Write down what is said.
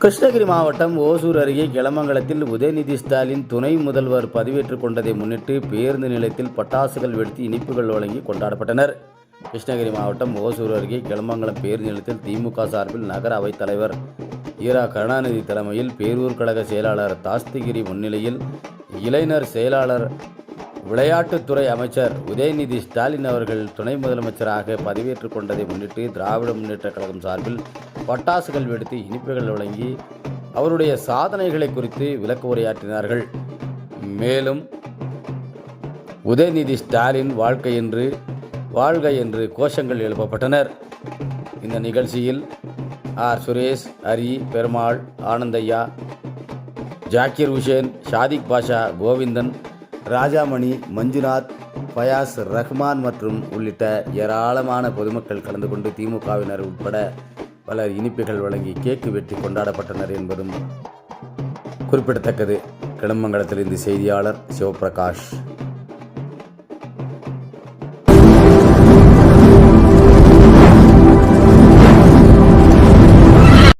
கிருஷ்ணகிரி மாவட்டம் ஓசூர் அருகே கிளமங்கலத்தில் உதயநிதி ஸ்டாலின் துணை முதல்வர் பதவியேற்றுக் கொண்டதை முன்னிட்டு பேருந்து நிலையத்தில் பட்டாசுகள் வெடித்து இனிப்புகள் வழங்கி கொண்டாடப்பட்டனர். கிருஷ்ணகிரி மாவட்டம் ஓசூர் அருகே கிளமங்கலம் பேருந்து நிலையத்தில் திமுக சார்பில் நகர அவைத் தலைவர் ஈரா கருணாநிதி தலைமையில் பேரூர் கழக செயலாளர் தாஸ்திகிரி முன்னிலையில் இளைஞர் செயலாளர் விளையாட்டுத்துறை அமைச்சர் உதயநிதி ஸ்டாலின் அவர்கள் துணை முதலமைச்சராக பதவியேற்றுக் கொண்டதை முன்னிட்டு திராவிட முன்னேற்ற கழகம் சார்பில் பட்டாசுகள் வெடித்து இனிப்புகள் வழங்கி அவருடைய சாதனைகளை குறித்து விளக்க உரையாற்றினார்கள். மேலும் உதயநிதி ஸ்டாலின் வாழ்க்கை என்று வாழ்க என்று கோஷங்கள் எழுப்பப்பட்டனர். இந்த நிகழ்ச்சியில் ஆர். சுரேஷ் ஹரி பெருமாள் ஆனந்தையா ஜாக்கிர் ஹுசேன் ஷாதிக் பாஷா கோவிந்தன் ராஜாமணி மஞ்சுநாத் ஃபயாஸ் ரஹ்மான் மற்றும் உள்ளிட்ட ஏராளமான பொதுமக்கள் கலந்து கொண்டு திமுகவினர் உட்பட பலர் இனிப்புகள் வழங்கி கேக்கு வெட்டி கொண்டாடப்பட்டனர் என்பதும் குறிப்பிடத்தக்கது. கிளம்பங்கலத்திலிருந்து செய்தியாளர் சிவபிரகாஷ்.